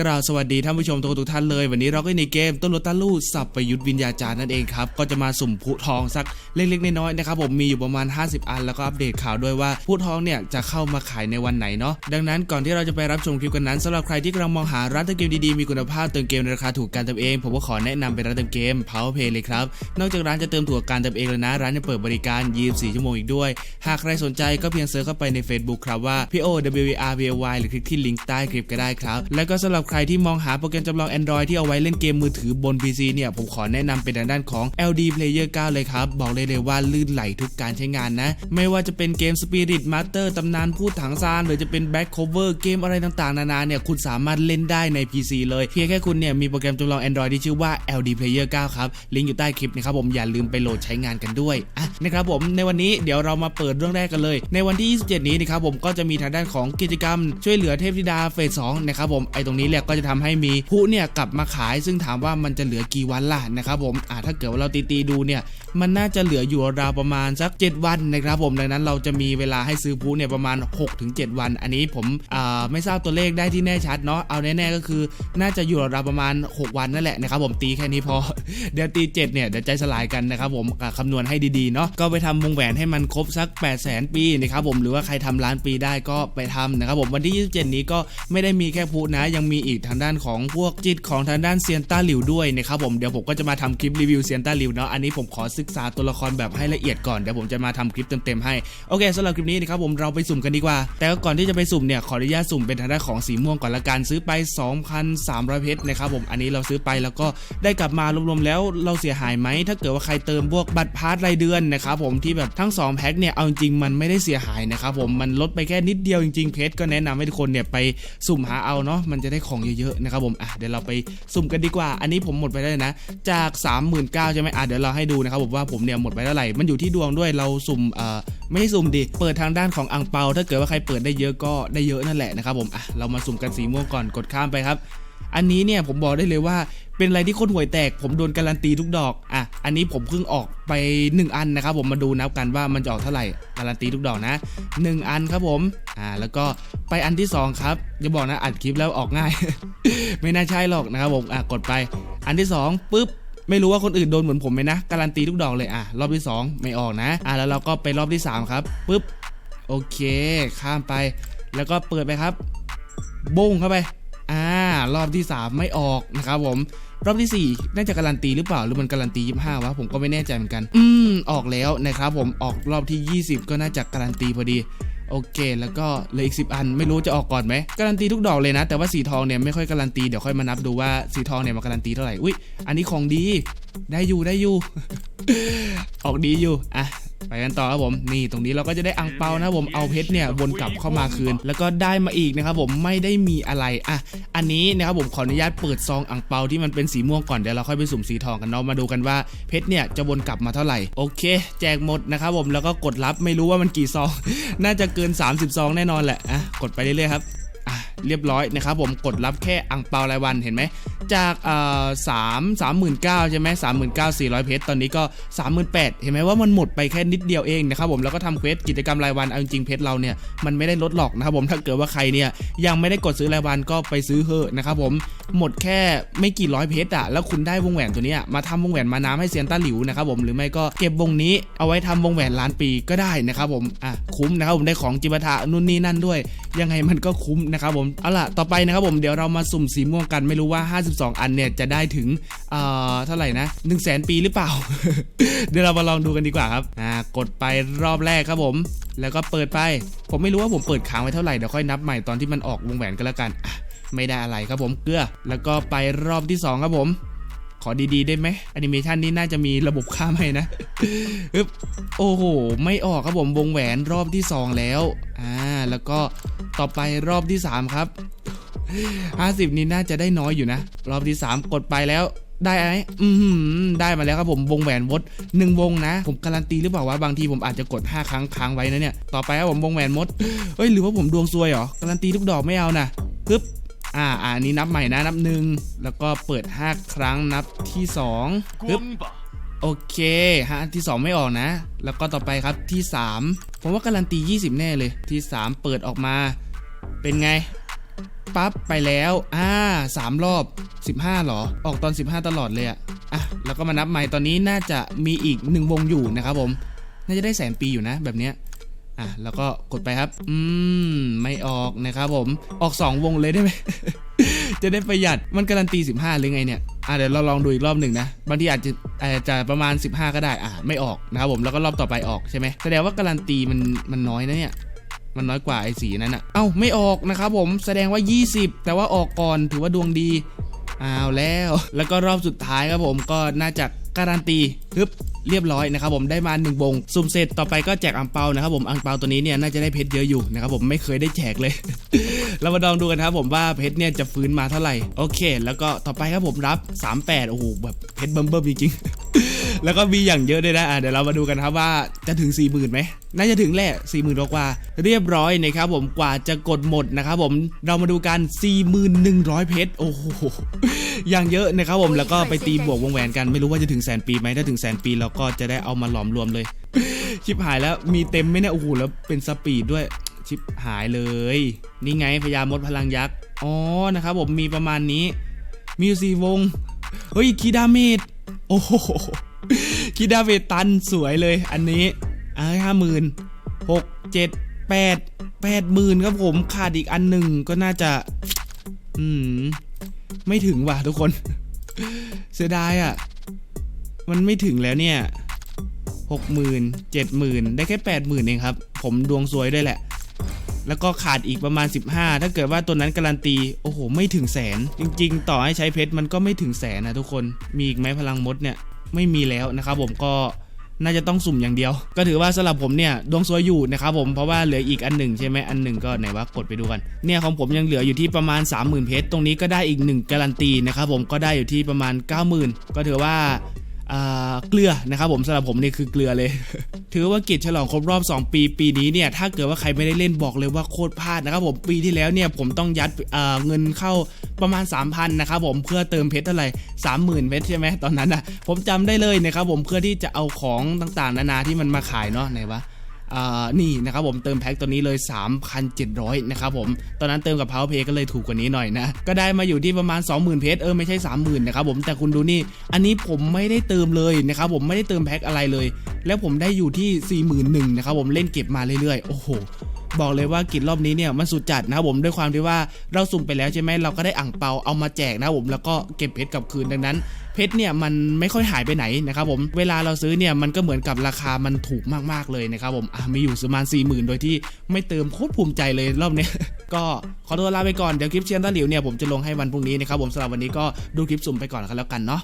กราบสวัสดีท่านผู้ชมทุกๆท่านเลย วันนี้เราก็ในเกมต้นรถตาลู่สับประยุทธ์วิญญาจารย์นั่นเองครับ ก็จะมาสุ่มผู้ทองสักเล็กๆน้อยๆนะครับผมมีอยู่ประมาณ 50 อัน แล้วก็อัปเดตข่าวด้วยว่าผู้ทองเนี่ยจะเข้ามาขายในวันไหนเนาะดังนั้นก่อนที่เราจะไปรับชมคลิปกันนั้นสำหรับใครที่กำลังมองหาร้านเติมเกมดีๆมีคุณภาพเติมเกมในราคาถูกการเติมเองผมก็ขอแนะนำเป็นร้านเติมเกม Power Play เลยครับนอกจากร้านจะเติมถั่วการเติมเองแล้วนะร้านยังเปิดบริการ 24 ชั่วโมงอีกด้วย หากใครสนใจก็เพียงเซิร์ชเข้าไปใน Facebook ครับว่า P O W R V Y หรือคลิกที่ลิงก์ใต้คลิปก็ได้ครับแล้วก็สำหรับใครที่มองหาโปรแกรมจำลอง Android ที่เอาไว้เล่นเกมมือถือบน PC เนี่ย ผมขอแนะนำเป็นทางด้านของ LD Player 9 เลยครับ บอกเลยเลยว่าลื่นไหลทุกการใช้งานนะ ไม่ว่าจะเป็นเกม Spirit Master ตำนานพูดถังซาน หรือจะเป็น Back Cover เกมอะไรต่างๆ นานาเนี่ย คุณสามารถเล่นได้ใน PC เลย เพียงแค่คุณเนี่ยมีโปรแกรมจำลอง Android ที่ชื่อว่า LD Player 9 ครับ ลิงก์อยู่ใต้คลิปนะครับผมอย่าลืมไปโหลดใช้งานกันด้วยอะนะครับผมในวันนี้เดี๋ยวเรามาเปิดเรื่องแรกกันเลย ในวันที่ 27 นี้นะครับผมก็จะมีทางด้านของกิจกรรมช่วยเหลือเทพธิดาเฟส2นะครับผมไอตรงนี้เนี่ยก็จะทำให้มีผู้เนี่ยกลับมาขาย ซึ่งถามว่ามันจะเหลือกี่วันล่ะนะครับผมอ่าถ้าเกิดว่าเราตีๆดูเนี่ยมันน่าจะเหลืออยู่ราวประมาณสัก 7 วันนะครับผมดังนั้นเราจะมีเวลาให้ซื้อผู้เนี่ยประมาณ 6-7 วัน อันนี้ผมอ่าไม่ทราบตัวเลขได้ที่แน่ชัดเนาะเอาแน่ๆก็คือ น่าจะอยู่ราวประมาณ 6 วันนั่นแหละนะครับผมตีแค่นี้พอเดี๋ยวตี7เนี่ยเดี๋ยวใจสลายกันนะครับผมคำนวณให้ดีๆเนาะก็ไปทำวงแหวนให้มันครบสัก 8 0 0 0 0 0ปีนะครับผมหรือว่าใครทำล้านปีได้ก็ไปทำนะครับผมวันที่ 27 นี้ก็ไม่ได้มีแค่พูนะยังมีอีกทางด้านของพวกจิตของทางด้านเซียนต้าหลิวด้วยนะครับผมเดี๋ยวผมก็จะมาทำคลิปรีวิวเซียนต้าหลิวเนาะอันนี้ผมขอศึกษาตัวละครแบบให้ละเอียดก่อนเดี๋ยวผมจะมาทำคลิปเต็มๆให้โอเคสำหรับคลิปนี้นะครับผมเราไปสุ่มกันดีกว่า แต่ก่อนที่จะไปสุ่มเนี่ยขออนุญาตสุ่มเป็นทางด้านของสีม่วงก่อนละกันซื้อไป 2,300 เพชรนะครับผมอันนี้เราซื้อไปแล้วก็ได้กลับมารวมๆแล้วเราเสียหายไหมถ้าเกิดว่าใครเติมพวกบัตรพาร์ทรายเดือนนะครับผมที่แบบทั้ง2แพ็คเนี่ยเอาจริงๆมันไม่ได้เสียหายนะครับผมมันลดไปแค่นิดเดียวจริงๆเพชรก็แนะนำให้ทุกคนเนี่ยไปสุ่มหาเอาเนาะมันจะได้ของเยอะๆนะครับผมอะเดี๋ยวเราไปสุ่มกันดีกว่า อันนี้ผมหมดไปได้วนะ จาก 39,000ใช่ไหมอะเดี๋ยวเราให้ดูนะครับผมว่าผมเนี่ยหมดไปเท่าไหร่มันอยู่ที่ดวงด้วยเราสุ่มเอ่อไม่ใช่สุ่มดิเปิดทางด้านของอังเปา ถ้าเกิดว่าใครเปิดได้เยอะก็ได้เยอะนั่นแหละนะครับผมอะเรามาสุ่มกันสีม่วงก่อนกดข้ามไปครับ อันนี้เนี่ยผมบอกได้เลยว่าเป็นอะไรที่โคนห่วยแตก ผมโดนการันตีทุกดอกอะอันนี้ผมเพิ่งออกไป 1 อันนะครับผมมาดูนับกันว่ามันจะออกเท่าไหร่การันตีทุกดอกนะ 1 อันครับผมอ่าแล้วก็ไปอันที่ 2 ครับอย่าบอกนะอัดคลิปแล้วออกง่าย ไม่น่าใช่หรอกนะครับผมอะกดไป อันที่2ปุ๊บไม่รู้ว่าคนอื่นโดนเหมือนผมไหมนะการันตีทุกดอกเลยอะรอบที่ 2 ไม่ออกนะอะแล้วเราก็ไปรอบที่ 3 ครับปุ๊บโอเค ข้ามไป แล้วก็เปิดไปครับบุ้งเข้าไป อ่ารอบที่ 3 ไม่ออกนะครับผมรอบที่ 4 น่าจะการันตีหรือเปล่าหรือมันการันตี25วะผมก็ไม่แน่ใจเหมือนกัน อืมออกแล้วนะครับผมออกรอบที่ 20 ก็น่าจะการันตีพอดีโอเค แล้วก็เหลืออีก 10 อัน ไม่รู้จะออกก่อนไหมการันตีทุกดอกเลยนะ แต่ว่าสีทองเนี่ยไม่ค่อยการันตีเดี๋ยวค่อยมานับดูว่าสีทองเนี่ยมาการันตีเท่าไหร่อุ้ยอันนี้ของดีได้อยู่ได้อยู่ ออกดีอยู่อะ ไปกันต่อครับผมนี่ตรงนี้เราก็จะได้อังเปานะครับผมเอาเพชรเนี่ยวนกลับเข้ามาคืน แล้วก็ได้มาอีกนะครับผมไม่ได้มีอะไรอะอันนี้นะครับผมขออนุญาตเปิดซองอังเปาที่มันเป็นสีม่วงก่อนเดี๋ยวเราค่อยไปสุ่มสีทองกันเนาะมาดูกันว่าเพชรเนี่ยจะวนกลับมาเท่าไหร่โอเค แจกหมดนะครับผมแล้วก็กดรับไม่รู้ว่ามันกี่ซอง น่าจะเกิน 30ซองแน่นอนแหละอะกดไปเรื่อยๆครับ เรียบร้อยนะครับผมกดรับแค่อังเปารายวันเห็นไหมจากสามสามหมื่นเก้าใช่ไหมสามหมื่นเก้าสี่ร้อยเพชรตอนนี้ก็สามหมื่นแปดเห็นไหมว่ามันหมดไปแค่นิดเดียวเองนะครับผมแล้วก็ทำเควสกิจกรรมรายวันเอาจริงเพชรเราเนี่ยมันไม่ได้ลดหรอกนะครับผมถ้าเกิดว่าใครเนี่ยยังไม่ได้กดซื้อรายวันก็ไปซื้อเถอะนะครับผมหมดแค่ไม่กี่ร้อยเพชรอะแล้วคุณได้วงแหวนตัวนี้มาทำวงแหวนมาน้ำให้เซียนต้าหลิวนะครับผมหรือไม่ก็เก็บวงนี้เอาไว้ทำวงแหวนล้านปีก็ได้นะครับผมอะคุ้มนะครับผมได้ของจิปาถะนู่นนี่นั่นด้วย ยังไงมันก็คุ้มนะครับผมเอาล่ะต่อไปนะครับผมเดี๋ยวเรามาสุ่มสีม่วงกันไม่รู้ว่า 52 อันเนี่ยจะได้ถึงเอ่อเท่าไหร่นะ1 0 0 0 0แปีหรือเปล่า เดี๋ยวเรามาลองดูกันดีกว่าครับอ่ากดไปรอบแรกครับผม แล้วก็เปิดไป ผมไม่รู้ว่าผมเปิดค้างไว้เท่าไหร่เดี๋ยวค่อยนับใหม่ตอนที่มันออกวงแหวนก็แล้วกันไม่ได้อะไรครับผมเกลือแล้วก็ไปรอบที่สองครับผม ขอดีๆ ได้ไหมแอนิเมชันนี้น่าจะมีระบบข้ามให้นะโอ้โห ไม่ออกครับผมวงแหวนรอบที่ 2 แล้ว อ่าแล้วก็ต่อไปรอบที่ 3 ครับ 50 นี้น่าจะได้น้อยอยู่นะ รอบที่ 3 กดไปแล้วได้ไหมอือหือได้มาแล้วครับผมวงแหวนมดหนึ่งวงนะ ผมการันตีหรือเปล่าว่าบางทีผมอาจจะกด 5 ครั้งค้างไว้นะเนี่ย ต่อไปครับผมวงแหวนมดเอ้ยหรือว่าผมดวงซวยเหรอ การันตีทุกดอกไม่เอานะปึ๊บอ่าอันนี้นับใหม่นะนับหนึ่งแล้วก็เปิด 5 ครั้งนับที่2ปึ๊บ， โอเคฮะที่ 2 ไม่ออกนะ แล้วก็ต่อไปครับที่ 3 ผมว่าการันตี 20 แน่เลยที่ 3 เปิดออกมา เป็นไงปั๊บไปแล้วอ่าสามรอบ 15หรอ ออกตอน 15 ตลอดเลยอะอะแล้วก็มานับใหม่ตอนนี้น่าจะมีอีกหนึ่งวงอยู่นะครับผม น่าจะได้แสนปีอยู่นะแบบเนี้ยอะแล้วก็กดไปครับ อืม ไม่ออกนะครับผมออก 2 วงเลยได้ไหม จะได้ประหยัดมันการันตี 15 หรือไงเนี่ย อะเดี๋ยวเราลองดูอีกรอบหนึ่งนะ บางทีอาจจะอาจจะประมาณ 15 ก็ได้ อะไม่ออกนะครับผม แล้วก็รอบต่อไปออกใช่ไหมแสดงว่าการันตีมันมันน้อยนะเนี่ย มันน้อยกว่าไอ้สีนั้นอะเอ้าไม่ออกนะครับผม แสดงว่า 20 แต่ว่าออกก่อนถือว่าดวงดีอ้าวแล้ว แล้วก็รอบสุดท้ายครับผมก็น่าจะ การันตีฮึบเรียบร้อยนะครับผมได้มาหนึ่งวงสุ่มเสร็จต่อไปก็แจกอังเปานะครับผมอังเปาตัวนี้เนี่ยน่าจะได้เพชรเยอะอยู่นะครับผมไม่เคยได้แจกเลย เรามาลองดูกันครับผมว่าเพชรเนี่ยจะฟื้นมาเท่าไหร่โอเค แล้วก็ต่อไปครับผมรับ 38โอ้โหแบบเพชรเบิ่มๆจริงๆ แล้วก็มีอย่างเยอะด้วยนะะเดี๋ยวเรามาดูกันครับว่าจะถึง 4 0,000ไหมน่าจะถึงแหละ4 0,000กว่า เรียบร้อยนะครับผมกว่าจะกดหมดนะครับผมเรามาดูกัน 4,100 เพชรโอ้โหอย่างเยอะนะครับผมแล้วก็ไปตีบวกวงแหวนกันไม่รู้ว่าจะถึงแสนปีไหมถ้าถึงแสนปีเราก็จะได้เอามาหลอมรวมเลยชิบหายแล้วมีเต็มไหมเนี่ยโอ้โหแล้วเป็นสปีดด้วยชิบหายเลย นี่ไงพญามดพลังยักษ์อ๋อนะครับผมมีประมาณนี้มีอยู่สี่วงเฮ้ยคีดาเมจโอ้โห คิดาเวตันสวยเลยอันนี้อ่าห้าหมื่นหกเจ็ดแปดแปดหมื่นครับผมขาดอีกอันหนึ่งก็น่าจะ อืม ไม่ถึงว่ะทุกคน เสียดายอะ มันไม่ถึงแล้วเนี่ยหกหมื่นเจ็ดหมื่นได้แค่แปดหมื่นเองครับ ผมดวงซวยด้วยแหละ แล้วก็ขาดอีกประมาณ 15 ถ้าเกิดว่าตัวนั้นการันตี โอ้โห ไม่ถึงแสน จริง ๆ ต่อให้ใช้เพชรมันก็ไม่ถึงแสนนะทุกคน มีอีกไหมพลังมดเนี่ย ไม่มีแล้วนะครับผมก็น่าจะต้องสุ่มอย่างเดียว ก็ถือว่าสำหรับผมเนี่ยดวงซวยอยู่นะครับผม เพราะว่าเหลืออีกอันหนึ่งใช่ไหมอันหนึ่งก็ไหนว่ากดไปดูกัน เนี่ยของผมยังเหลืออยู่ที่ประมาณ 30,000 เพชร ตรงนี้ก็ได้อีกหนึ่งการันตีนะครับผม ก็ได้อยู่ที่ประมาณ 90,000 ก็ถือว่า เกลือนะครับผมสำหรับผมนี่คือเกลือเลย ถือว่ากิจฉลองครบรอบ 2 ปีปีนี้เนี่ยถ้าเกิดว่าใครไม่ได้เล่นบอกเลยว่าโคตรพลาดนะครับผมปีที่แล้วเนี่ยผมต้องยัดเเงินเข้าประมาณ 3,000นะครับผมเพื่อเติมเพชรเท่าไหร่30,000เพชรใช่ไหมตอนนั้นอะผมจำได้เลยนะครับผมเพื่อที่จะเอาของต่างๆ นานาที่มันมาขายเนาะไหนวะ นี่นะครับผมเติมแพ็คตัวนี้เลย 3,700 นะครับผม ตอนนั้นเติมกับ Power Pay ก็เลยถูกกว่านี้หน่อยนะ ก็ได้มาอยู่ที่ประมาณ 20,000 เพชรเออไม่ใช่ 30,000 นะครับผมแต่คุณดูนี่ อันนี้ผมไม่ได้เติมเลยนะครับผมไม่ได้เติมแพ็คอะไรเลย แล้วผมได้อยู่ที่ 41,000 นะครับผมเล่นเก็บมาเรื่อยๆ โอ้โห บอกเลยว่ากิจรอบนี้เนี่ยมันสุดจัดนะผมด้วยความที่ว่าเราสุ่มไปแล้วใช่ไหมเราก็ได้อ่างเปาเอามาแจกนะผมแล้วก็เก็บเพชรกลับคืนดังนั้นเพชรเนี่ยมันไม่ค่อยหายไปไหนนะครับผมเวลาเราซื้อเนี่ยมันก็เหมือนกับราคามันถูกมากๆเลยนะครับผมอะมีอยู่ประมาณ4 0,000โดยที่ไม่เติมโคตรภูมิใจเลยรอบนี้ก็ขอตัวลาไปก่อนเดี๋ยวคลิปเชียร์ต้าหลิวเนี่ยผมจะลงให้วันพรุ่งนี้นะครับผมสำหรับวันนี้ก็ดูคลิปสุ่มไปก่อนกันแล้วกันเนาะ